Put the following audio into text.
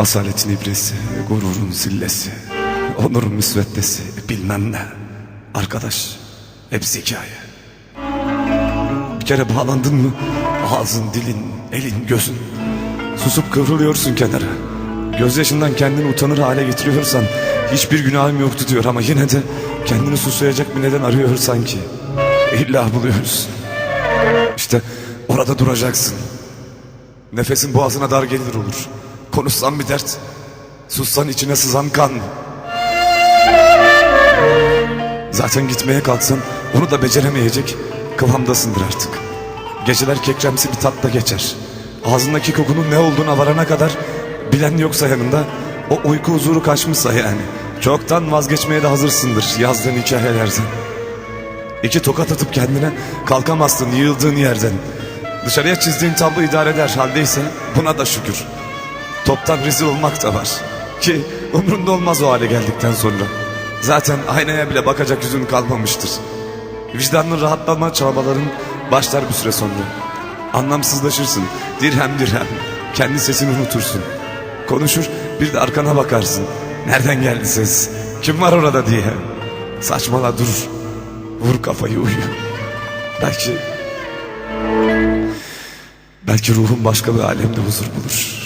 Asaletin ibresi, gururun zillesi, onurun müsveddesi, bilmem ne. Arkadaş, hepsi hikaye. Bir kere bağlandın mı ağzın, dilin, elin, gözün. Susup kıvrılıyorsun kenara. Gözyaşından kendini utanır hale getiriyorsan hiçbir günahım yoktu diyor ama yine de kendini susayacak bir neden arıyor sanki. İlla buluyoruz. İşte orada duracaksın. Nefesin boğazına dar gelir olur. Konuşsan bir dert, sussan içine sızan kan. Zaten gitmeye kalksan onu da beceremeyecek kıvamdasındır artık. Geceler kekremsi bir tatla geçer. Ağzındaki kokunun ne olduğuna varana kadar bilen yoksa yanında o uyku huzuru kaçmışsa yani. Çoktan vazgeçmeye de hazırsındır yazdığın hikayelerden. İki tokat atıp kendine kalkamazsın yığıldığın yerden. Dışarıya çizdiğin tablo idare eder haldeyse buna da şükür. Toptan rezil olmak da var. Ki umrunda olmaz o hale geldikten sonra. Zaten aynaya bile bakacak yüzün kalmamıştır. Vicdanın rahatlama çabaların başlar bir süre sonra. Anlamsızlaşırsın. Dirhem dirhem. Kendi sesini unutursun. Konuşur bir de arkana bakarsın. Nereden geldi ses? Kim var orada diye. Saçmala dur. Vur kafayı uyu. Belki... Belki ruhun başka bir alemde huzur bulur.